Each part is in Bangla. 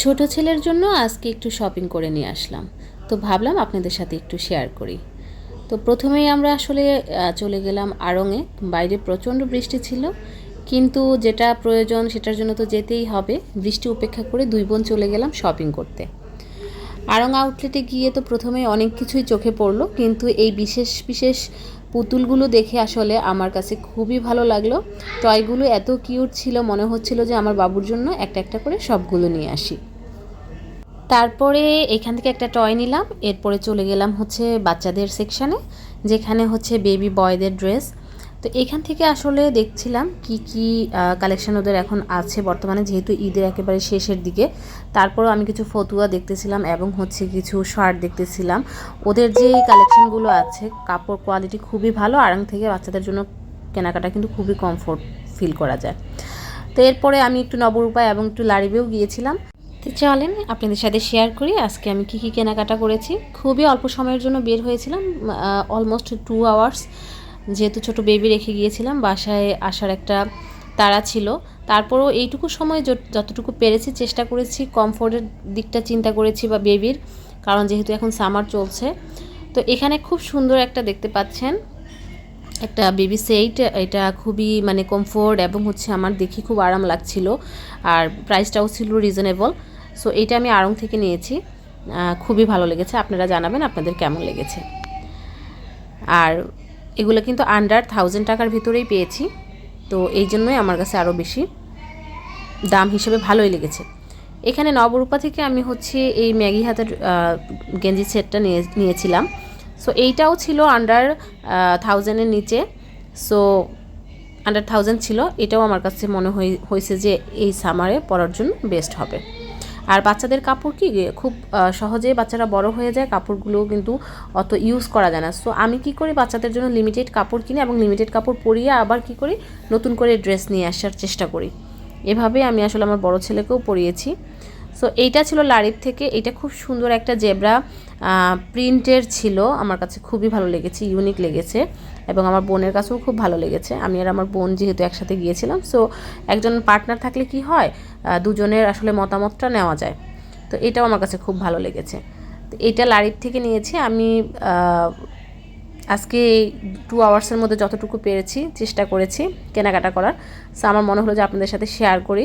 ছোট ছেলের জন্য আজকে একটু শপিং করে নিয়ে আসলাম। তো ভাবলাম আপনাদের সাথে একটু শেয়ার করি। তো প্রথমেই আমরা আসলে চলে গেলাম আড়ংয়ে বাইরে প্রচণ্ড বৃষ্টি ছিল। কিন্তু যেটা প্রয়োজন সেটার জন্য তো যেতেই হবে। বৃষ্টি উপেক্ষা করে দুই বোন চলে গেলাম শপিং করতে। আড়ং আউটলেটে গিয়ে তো প্রথমে অনেক কিছুই চোখে পড়ল। কিন্তু এই বিশেষ বিশেষ পুতুলগুলো দেখে আসলে আমার কাছে খুবই ভালো লাগল। টয়গুলো এত কিউট ছিল, মনে হচ্ছিল যে আমার বাবুর জন্য একটা একটা করে সবগুলো নিয়ে আসি। তারপরে এখান থেকে একটা টয় নিলাম, এরপরে চলে গেলাম হচ্ছে বাচ্চাদের সেকশানে, যেখানে হচ্ছে বেবি বয়দের ড্রেস তো এখান থেকে আসলে দেখছিলাম কি কি কালেকশন ওদের এখন আছে বর্তমানে, যেহেতু ঈদের একেবারে শেষের দিকে। তারপরও আমি কিছু ফতুয়া দেখতেছিলাম এবং হচ্ছে কিছু শার্ট দেখতেছিলাম। ওদের যে কালেকশনগুলো আছে, কাপড় কোয়ালিটি খুবই ভালো আড়ং থেকে বাচ্চাদের জন্য কেনাকাটা কিন্তু খুবই কমফোর্ট ফিল করা যায়। তো এরপরে আমি একটু নবরূপা এবং একটু লারিবেও গিয়েছিলাম। তো চলেন, আপনাদের সাথে শেয়ার করি, আজকে আমি কী কী কেনাকাটা করেছি। খুবই অল্প সময়ের জন্য বের হয়েছিলাম অলমোস্ট টু আওয়ার্স যেহেতু ছোট বেবি রেখে গিয়েছিলাম, বাসায় আসার একটা তাড়া ছিল। তারপরেও এইটুকু সময় যত- যতটুকু পেরেছি চেষ্টা করেছি কমফোর্টের দিকটা চিন্তা করেছি বা বেবির কারণ যেহেতু এখন সামার চলছে। তো এখানে খুব সুন্দর একটা দেখতে পাচ্ছেন, একটা বেবি সেট এটা খুবই মানে কমফোর্ট এবং হচ্ছে আমার দেখি খুব আরাম লাগছিল আর প্রাইসটাও ছিল রিজনেবল সো এটা আমি আড়ং থেকে নিয়েছি। খুবই ভালো লেগেছে, আপনারা জানাবেন আপনাদের কেমন লেগেছে। আর এগুলো কিন্তু আন্ডার থাউজেন্ড টাকার ভিতরেই পেয়েছি। তো এই জন্যই আমার কাছে আরও বেশি দাম হিসেবে ভালোই লেগেছে। এখানে নবরূপা থেকে আমি হচ্ছে এই ম্যাগি হাতের গেঞ্জি সেটটা নিয়ে, নিয়েছিলাম। সো এইটাও ছিল আন্ডার থাউজেন্ডের নিচে। সো আন্ডার থাউজেন্ড ছিল। এটাও আমার কাছে মনে হয়েছে যে এই সামারে পরার জন্য বেস্ট হবে। আর বাচ্চাদের কাপড় কি, খুব সহজে বাচ্চারা বড় হয়ে যায়, কাপড়গুলো কিন্তু অত ইউজ করা যায় না। সো আমি কি করি, বাচ্চাদের জন্য লিমিটেড কাপড় কিনে এবং লিমিটেড কাপড় পরিয়ে আবার কি করি, নতুন করে ড্রেস নিয়ে আসার চেষ্টা করি। এভাবে আমি আসলে আমার বড় ছেলেকেও পরিয়েছি। সো এইটা ছিল লারিব থেকে। এটা খুব সুন্দর একটা জেব্রা প্রিন্টের ছিল। আমার কাছে খুবই ভালো লেগেছে, ইউনিক লেগেছে। এবং আমার বোনের কাছেও খুব ভালো লেগেছে। আমি আর আমার বোন যেহেতু একসাথে গিয়েছিলাম সো একজন পার্টনার থাকলে কি হয় দুজনের আসলে মতামতটা নেওয়া যায়। তো এটাও আমার কাছে খুব ভালো লেগেছে। তো এটা লারিব থেকে নিয়েছি। আমি আজকে টু আওয়ার্সের মধ্যে যতটুকু পেরেছি, চেষ্টা করেছি কেনাকাটা করার। সো আমার মনে হলো যে আপনাদের সাথে শেয়ার করি।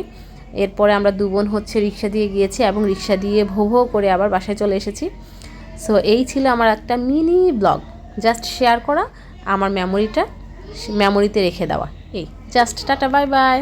এরপরে আমরা দু বোন হচ্ছে রিক্সা দিয়ে গিয়েছি এবং রিক্সা দিয়ে ভো ভো করে আবার বাসায় চলে এসেছি। সো এই ছিল আমার একটা মিনি ব্লগ জাস্ট শেয়ার করা, আমার মেমোরিটা মেমোরিতে রেখে দেওয়া। এই জাস্ট টাটা বাই বাই